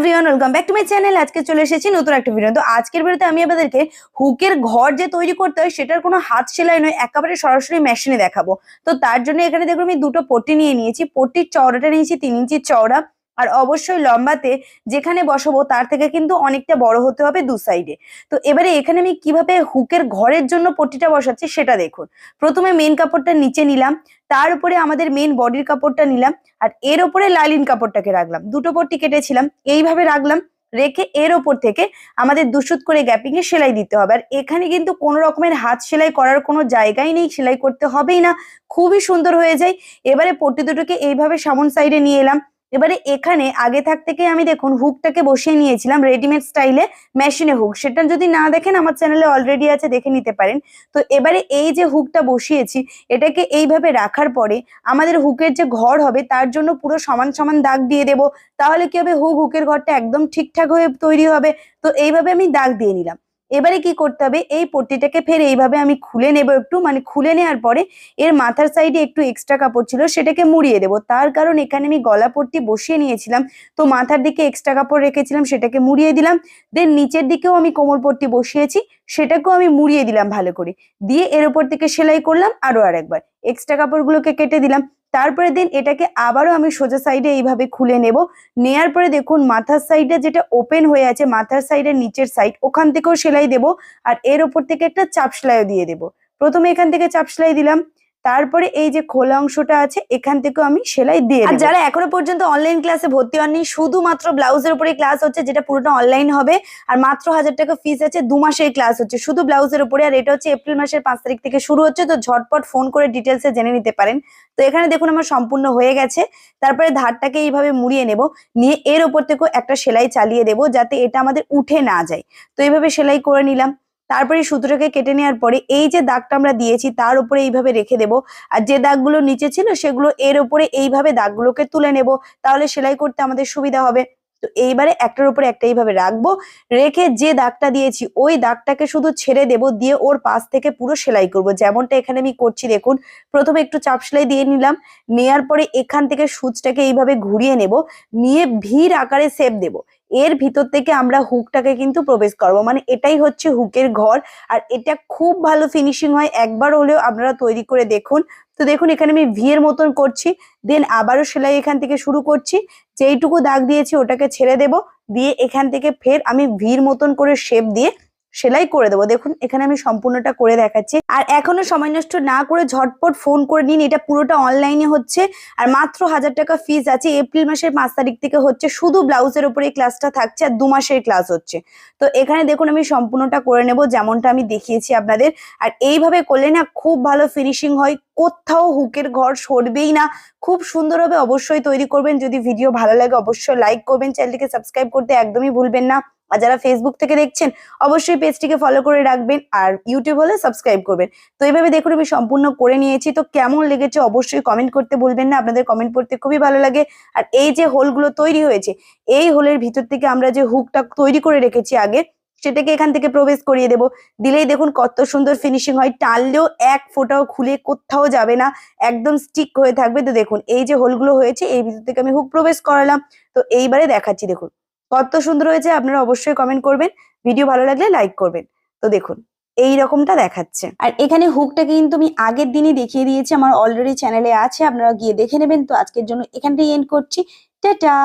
Everyone welcome back to my channel আজকে চলে এসেছি নতুন একটা ভিডিও তো। আজকের ভিডিওতে আমি আপনাদেরকে হুকের ঘর যে তৈরি করতে হয়, সেটার কোনো হাত সেলাই নয়, একেবারে সরাসরি মেশিনে দেখাবো। তো তার জন্য এখানে দেখুন, আমি দুটো পট্টি নিয়ে নিয়েছি। পট্টির চওড়াটা নিয়েছি, তিন ইঞ্চি চওড়া। আর অবশ্যই লম্বাতে যেখানে বসাবো তার থেকে কিন্তু অনেকটা বড় হতে হবে দু সাইডে তো এবারে এখানে আমি কীভাবে হুকের ঘরের জন্য পট্টিটা বসাচ্ছি সেটা দেখুন। প্রথমে মেন কাপড়টা নিচে নিলাম, তার উপরে আমাদের মেন বডির কাপড়টা নিলাম, আর এর ওপরে লালিন কাপড়টাকে রাখলাম। দুটো পট্টি কেটেছিলাম, এইভাবে রাখলাম, রেখে এর ওপর থেকে আমাদের দুশুত করে গ্যাপিং এ সেলাই দিতে হবে। আর এখানে কিন্তু কোনো রকমের হাত সেলাই করার কোনো জায়গাই নেই, সেলাই করতে হবেই না। খুবই সুন্দর হয়ে যায়। এবারে পট্টি দুটোকে এইভাবে সামন সাইডে নিয়ে এলাম। এবারে এখানে আগে থাক থেকে আমি দেখুন হুকটাকে বসিয়ে নিয়েছিলাম রেডিমেড স্টাইলে মেশিনে হুক সেটা যদি না দেখেন, আমার চ্যানেলে অলরেডি আছে, দেখে নিতে পারেন। তো এবারে এই যে হুকটা বসিয়েছি, এটাকে এইভাবে রাখার পরে আমাদের হুকের যে ঘর হবে, তার জন্য পুরো সমান সমান দাগ দিয়ে দেব। তাহলে কি হবে? হুক হুকের ঘরটা একদম ঠিকঠাক হয়ে তৈরি হবে। তো এইভাবে আমি দাগ দিয়ে নিলাম। এবারে কি করতে হবে? এই পট্টিটাকে ফের এইভাবে আমি খুলে নেব একটু। মানে খুলে নেওয়ার পরে এর মাথার সাইডে একটু এক্সট্রা কাপড় ছিল, সেটাকে মুড়িয়ে দেবো। তার কারণ এখানে আমি গলা পট্টি বসিয়ে নিয়েছিলাম। তো মাথার দিকে এক্সট্রা কাপড় রেখেছিলাম, সেটাকে মুড়িয়ে দিলাম। দেন নিচের দিকেও আমি কোমর পট্টি বসিয়েছি, সেটাকেও আমি মুড়িয়ে দিলাম ভালো করে। দিয়ে এর উপর থেকে সেলাই করলাম আরও আর একবার এক্সট্রা কাপড়গুলোকে কেটে দিলাম। তারপরে দিন এটাকে আবারও আমি সোজা সাইডে এইভাবে খুলে নেব। নেয়ার পরে দেখুন মাথার সাইডে যেটা ওপেন হয়ে আছে, মাথার সাইডের নিচের সাইড ওখান থেকেও সেলাই দেব। আর এর ওপর থেকে একটা চাপ সেলাইও দিয়ে দেব। প্রথমে এখান থেকে চাপ সেলাই দিলাম। তারপরে এই যে খোলা অংশটা আছে এখান থেকেও আমি সেলাই দিয়ে আর যারা এখনও পর্যন্ত অনলাইন ক্লাসে ভর্তি হননি শুধুমাত্র ব্লাউজের উপরে ক্লাস হচ্ছে যেটা পুরোটা অনলাইন হবে। আর মাত্র হাজার টাকা ফিস আছে দু মাসের ক্লাস হচ্ছে। শুধু ব্লাউজের উপরে আর এটা হচ্ছে এপ্রিল মাসের পাঁচ তারিখ থেকে শুরু হচ্ছে তো ঝটপট ফোন করে ডিটেলসে জেনে নিতে পারেন। তো এখানে দেখুন আমার সম্পূর্ণ হয়ে গেছে। তারপরে ধারটাকে এইভাবে মুড়িয়ে নেব। নিয়ে এর ওপর থেকেও একটা সেলাই চালিয়ে দেব যাতে এটা আমাদের উঠে না যায়। তো এইভাবে সেলাই করে নিলাম। তারপরে সুতোটাকে কেটে নেওয়ার পরে এই যে দাগটা আমরা দিয়েছি তার উপরে এইভাবে রেখে দেব। আর যে দাগগুলো নিচে ছিল সেগুলো এর উপরে এইভাবে দাগগুলোকে তুলে নেব। তাহলে সেলাই করতে আমাদের সুবিধা হবে। তো এইবারে একটার উপরে একটা এইভাবে রাখব। রেখে যে দাগটা দিয়েছি, ওই দাগটাকে শুধু ছেড়ে দেব, দিয়ে ওর পাশ থেকে পুরো সেলাই করব। যেমনটা এখানে আমি করছি, দেখুন, প্রথমে একটু চাপ সেলাই দিয়ে নিলাম, নেয়ার পরে এখান থেকে সুচটাকে এইভাবে ঘুরিয়ে নেব, নিয়ে ভিড় আকারে সেপ দেব। এর ভিতর থেকে আমরা হুকটাকে কিন্তু প্রবেশ করব। মানে এটাই হচ্ছে হুকের ঘর। আর এটা খুব ভালো ফিনিশিং হয়। একবার হলেও আপনারা তৈরি করে দেখুন তো দেখুন, এখানে আমি ভি এর মতন করছি দেন আবারও সেলাই এখান থেকে শুরু করছি। যেইটুকু দাগ দিয়েছি ওটাকে ছেড়ে দেব, দিয়ে এখান থেকে ফের আমি ভির মতন করে শেপ দিয়ে সেলাই করে দেবো। দেখুন, এখানে আমি সম্পূর্ণটা করে দেখাচ্ছি। আর এখনও সময় নষ্ট না করে ঝটপট ফোন করে নিন। এটা পুরোটা অনলাইনে হচ্ছে। আর মাত্র হাজার টাকা ফিস আছে। এপ্রিল মাসের পাঁচ তারিখ থেকে হচ্ছে শুধু ব্লাউজের উপরে এই ক্লাসটা থাকছে আর দু মাসের ক্লাস হচ্ছে। তো এখানে দেখুন, আমি সম্পূর্ণটা করে নেব যেমনটা আমি দেখিয়েছি আপনাদের। আর এইভাবে করলে না খুব ভালো ফিনিশিং হয়। কোথাও হুকের ঘর সরবেই না। খুব সুন্দরভাবে অবশ্যই তৈরি করবেন। যদি ভিডিও ভালো লাগে অবশ্যই লাইক করবেন। চ্যানেলটিকে সাবস্ক্রাইব করতে একদমই ভুলবেন না। আর যারা ফেসবুক থেকে দেখছেন, অবশ্যই পেজটিকে ফলো করে রাখবেন আর ইউটিউব হলে সাবস্ক্রাইব করবেন। তো এইভাবে দেখুন, আমি সম্পূর্ণ করে নিয়েছি। তো কেমন লেগেছে অবশ্যই কমেন্ট করতে বলবেন না। আপনাদের কমেন্ট পড়তে খুবই ভালো লাগে। আর এই যে হোলগুলো তৈরি হয়েছে, এই হোলের ভিতর থেকে আমরা যে হুকটা তৈরি করে রেখেছি আগে, সেটাকে এখান থেকে প্রবেশ করিয়ে দেব। দিলেই দেখুন কত সুন্দর ফিনিশিং হয়। টানলেও এক ফোঁটাও খুলে কোথাও যাবে না। একদম স্টিক হয়ে থাকবে। তো দেখুন, এই যে হোলগুলো হয়েছে, এই ভিতর থেকে আমি হুক প্রবেশ করালাম। তো এইবারে দেখাচ্ছি, দেখুন। কত সুন্দর হয়েছে, আপনারা অবশ্যই কমেন্ট করবেন। ভিডিও ভালো লাগলে লাইক করবেন। তো দেখুন, এই রকমটা দেখাচ্ছে। আর এখানে হুকটা কিন্তু আমি আগের দিনই দেখিয়ে দিয়েছি, আমার অলরেডি চ্যানেলে আছে, আপনারা গিয়ে দেখে নেবেন। তো আজকের জন্য এখানটাই এন্ড করছি। টাটা!